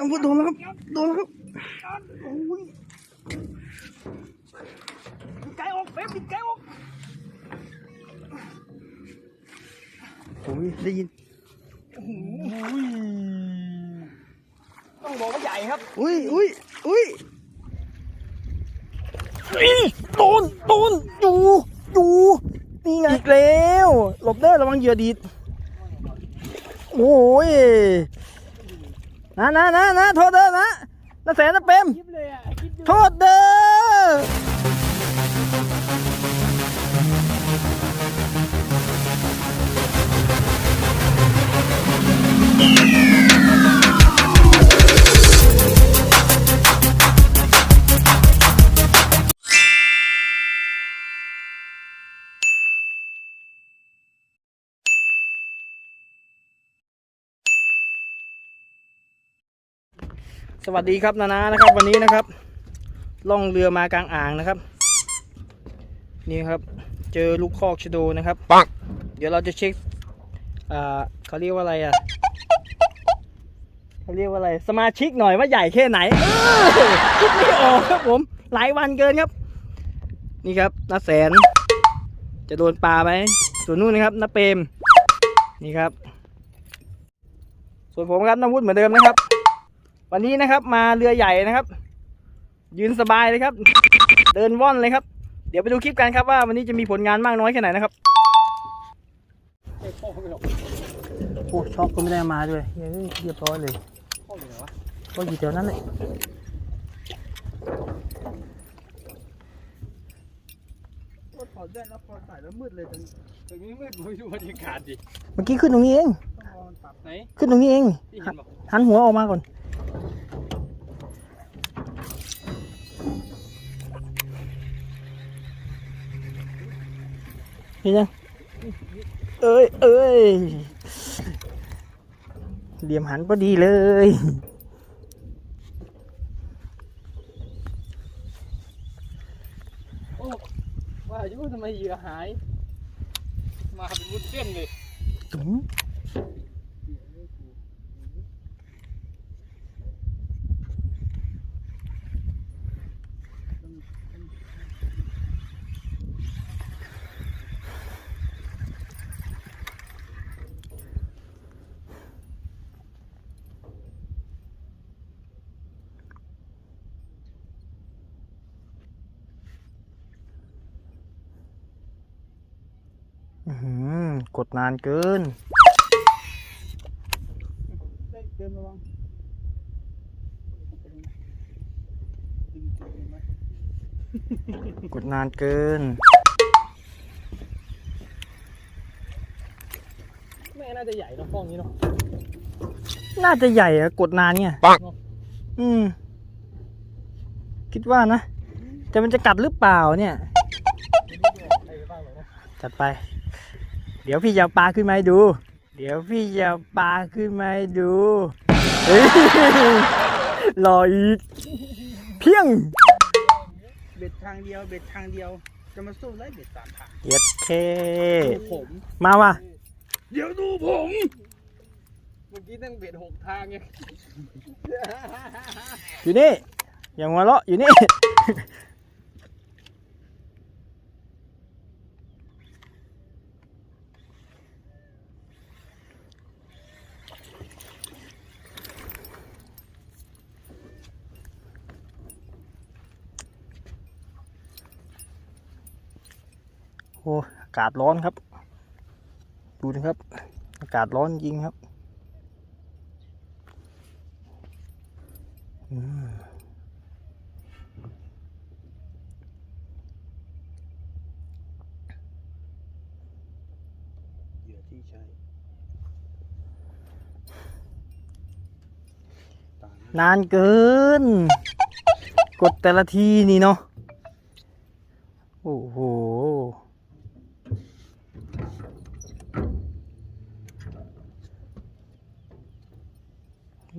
น้ำพุโดนแล้วครับ โดนแล้วครับโอ้ยปิดไกออกเป๊ะปิดไกออกโอ้ยได้ยินโอ้ยต้องบอกว่าใหญ่ครับ อุ้ยอุ้ยอุ้ยอีโดนโดนอยู่อยู่นี่ไงอีกแล้ว หลบเด้อระวังเหยื่อดีดโอ้ย นะนะนะนะโทษเด้อนะนะแสนนะเปรมคลิปเลยอะคลิปดูโทษเด้อ สวัสดีครับนานานะครับวันนี้นะครับ ล่องเรือมากลางอ่างนะครับ นี่ครับเจอลูกคอกชะโดนะครับปังเดี๋ยวเราจะเช็คอ่าเขาเรียกว่าอะไรอะเขาเรียกว่าอะไร สมาชิกหน่อยว่าใหญ่แค่ไหนเออคิดไม่ออกครับผม หลายวันเกินครับ นี่ครับนาแสน จะโดนปลาไหมส่วนนู้นนะครับนาเปรมนี่ครับ ส่วนผมครับน้ำวุฒเหมือนเดิมนะครับ วันนี้นะครับมาเรือใหญ่นะครับ ยืนสบายเลยครับ เดินว่อนเลยครับ เดี๋ยวไปดูคลิปกันครับว่าวันนี้จะมีผลงานมากน้อยแค่ไหนนะครับไอ้พ่อไม่หรอกโอ้ช็อปก็ไม่ได้มาด้วยเฮ้ยเรียบร้อยเลยพ่ออยู่ไหนวะก็อยู่แถวนั้นเลยก็ถอดแว่นแล้วพอใส่แล้วมืดเลยตรงตรงนี้มืดไม่ดูบรรยากาศดิเมื่อกี้ขึ้นตรงนี้เองต้องรอมันปรับไหนขึ้นตรงนี้เองที่เห็นบอกหันหัวออกมาก่อน เห็นยังเอ้ยเอ้ยเหลี่ยมหันพอดีเลยโอ้ว่าอายุทำไมเหยื่อหาย มาเป็นวุ้นเส้นเลย กดนานเกินเล่นเกินระวังดึงตัวเองไหมกดนานเกินไม่น่าจะใหญ่เนอะกล้องนี้เนาะ น่าจะใหญ่อะกดนานเนี่ยปังอืม คิดว่านะ แต่มันจะกัดหรือเปล่าเนี่ยใครบ้างหรอเนาะจัดไปเดี๋ยวพี่จะเอาปลาขึ้นมาให้ดู เดี๋ยวพี่จะเอาปลาขึ้นมาให้ดูเฮ้ยรออีก เพียง เบ็ดทางเดียว เบ็ดทางเดียว จะมาสู้ไล่เบ็ดสามทาง เย็ดเคดูผม มาว่ะเดี๋ยวดูผม เมื่อกี้ตั้งเบ็ดหกทางไงอยู่นี่ อย่างหัวเราะอยู่นี่ากาศร้อนครับ ดูนะครับ อากาศร้อนจริงครับเหยื่อที่ใช้นานเกิน กดแต่ละทีนี่เนาะ โอ้โห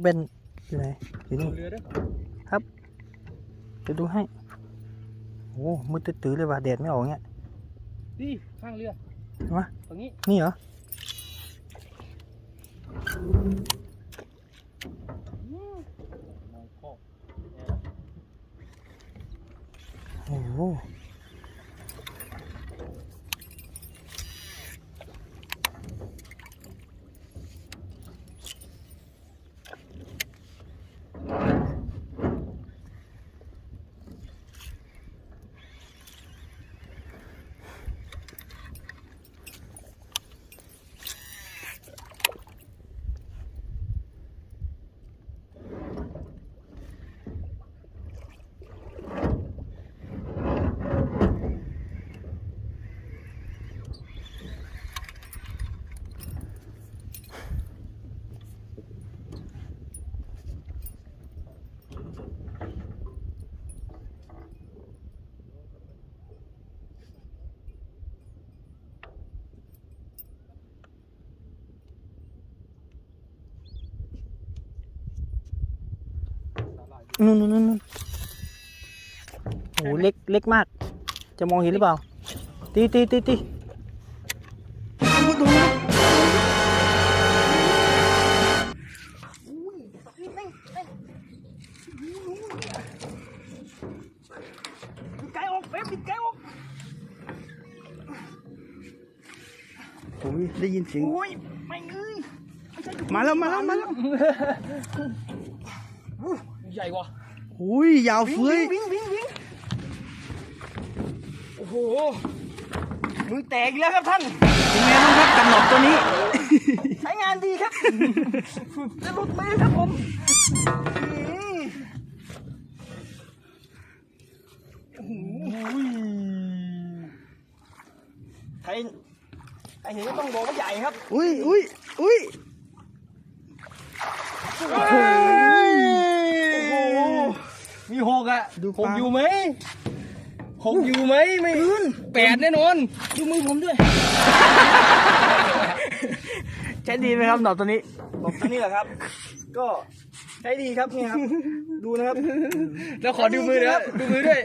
เบนอยู่ไหนอยู่นี่ครับจะดูให้ โอ้มืดตื้อเลยว่ะแดดไม่ออกเงี้ยนี่ข้างเรือเห็นตรงนี้นี่เหรอ โอ้ นู่นนู่นนู่นนู่นโอ้โหเล็กเล็กมาก จะมองเห็นหรือเปล่า ตีตีตีตีไกลออกเป๊บไกลออกโอ้ยได้ยินเสียงโอ้ยไม่เอ้ยมาแล้วมาแล้วมาแล้วใหญ่ว่ะอุ้ยยาวเฟ้ยวิ่งวิ่งวิ่งโอ้โหมือแตกอีกแล้วครับท่านเป็นไงบ้างครับกับหนอกตัวนี้ ใช้งานดีครับจะหลุดมือครับผมนี่ใครใครเห็นก็ต้องบอกว่าใหญ่ครับ อุ้ยอุ้ยอุ้ยโอ้โหมี หกอะดูหกปลาอยู่ไหมหกอยู่ไหมไม่แปดแน่นอน ดูมือผมด้วยใช้ดีไหมครับหนอกตัวนี้บอกตัวนี้แหละครับ ก็ใช้ดีครับนี่ครับ ดูนะครับ แล้วขอดูมือนะดูมือด้วย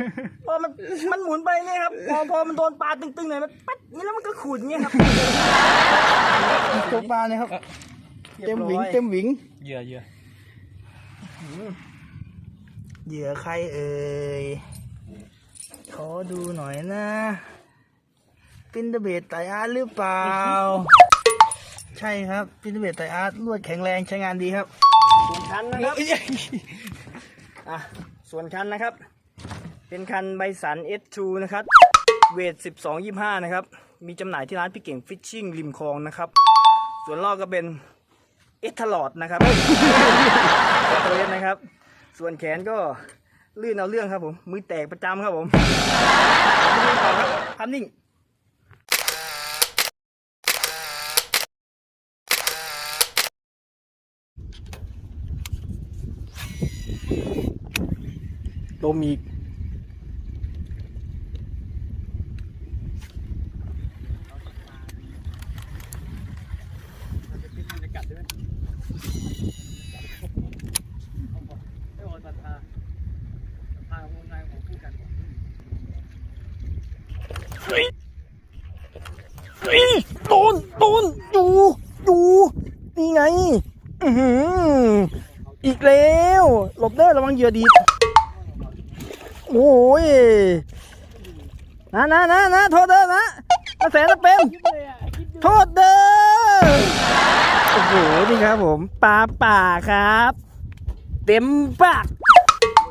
พอมันมันหมุนไปเนี่ยครับ พอพอมันโดนปลาตึงๆหน่อยมันปั๊ดนี่แล้วมันก็ขุดเงี้ยครับตัวปลาเนี่ยครับ เต็มหวิงเต็มหวิงเหยื่อเหยื่อ เหยื่อใครเอ่ย ขอดูหน่อยนะ ปินเดเบตไตอาร์ตหรือเปล่า ใช่ครับ ปินเดเบตไตอาร์ตลวดแข็งแรงใช้งานดีครับ ส่วนคันนะครับ อะ ส่วนคันนะครับ เป็นคันไบสัน S2 นะครับ เวท 1225 นะครับ มีจำหน่ายที่ร้านพี่เก่งฟิชชิ่งริมคลองนะครับ ส่วนลอกก็เป็นเอทลอดนะครับเอสนะครับ ส่วนแขนก็ลื่นเอาเรื่องครับผม มือแตกประจำครับผมไปดูต่อครับภาพนิ่งลมอีก โดนโดนอยู่อยู่นี่ไง อืออีกแล้วหลบเด้ระวังเหยื่อดีดโอ้ยนะนะนะนะโทษเด้อนะกระแสจะเป็นโทษเด้อโอ้โหนี่ครับผมปลาป่าครับ เต็มปาก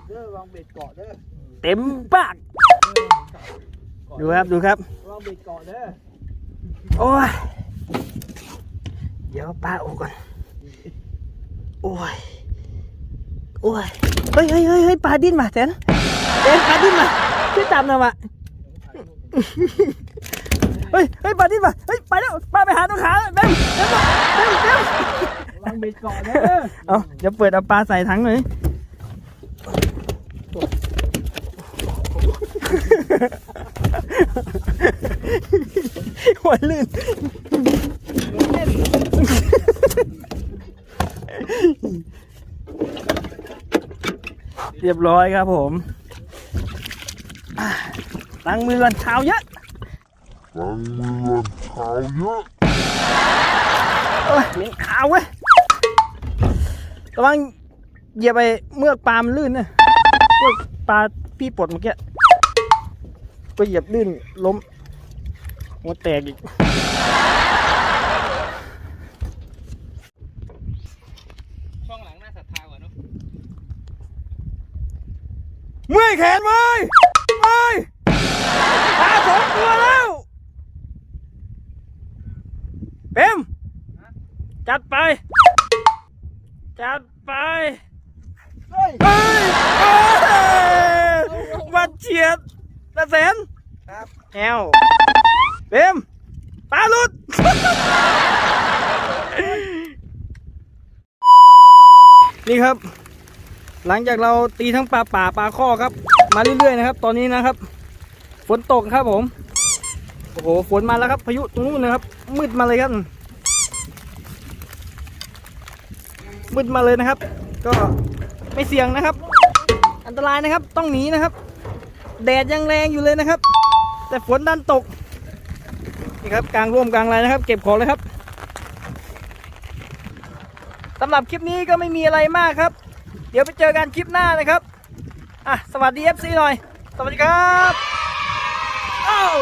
เด้อวางเบ็ดเกาะเด้อเต็มปากดูครับดูครับวางเบ็ดเกาะเด้อ โอ้ย เดี๋ยวป้าโอ้ก่อน โอ้ย โอ้ย เฮ้ยเฮ้ยเฮ้ยเฮ้ยปลาดิ้นมาแทนแทนปลาดิ้นมาช่วยจับหน่อยวะเฮ้ย เฮ้ยปลาดิ้นมา เฮ้ยไปแล้วปลาไปหาตัวขาแล้วเร็วเร็วเร็วเร็ววางเบ็ดเกาะเด้อเอาเดี๋ยวเปิดเอาปลาใส่ถังหน่อย หัวลื่นเรียบร้อยครับผมอะล้างมือก่อนเท้าเยอะล้างมือก่อนเท้าเยอะเอ้ยเหม็นขาวเว้ยระวังเหยียบไปเมือกปลามลื่นนะเมือกปลาพี่ปลดเมื่อกี้ ก็เหยียบลื่นล้มหัวแตกอีก ช่องหลังน่าศรัทธากว่าเนอะเมื่อยแขนเว้ยเว้ยปลาสองตัวแล้วเปมจัดไป จัดไปเฮ้ยเอ้ยวัดเฉียด ตะแสนครับแอวเปมปลาหลุด นี่ครับ หลังจากเราตีทั้งปลาป่าปลาข้อครับ มาเรื่อยๆนะครับ ตอนนี้นะครับ ฝนตกครับผมโอ้โหฝนมาแล้วครับ พายุตรงนู้นนะครับ มืดมาเลยครับ มืดมาเลยนะครับ ก็ไม่เสี่ยงนะครับ อันตรายนะครับต้องหนีนะครับ แดดยังแรงอยู่เลยนะครับ แต่ฝนดันตกนี่ครับกลางร่วมกลางอะไรนะครับ เก็บของเลยครับสำหรับคลิปนี้ก็ไม่มีอะไรมากครับ เดี๋ยวไปเจอกันคลิปหน้านะครับอะสวัสดี FC หน่อย สวัสดีครับอ้าว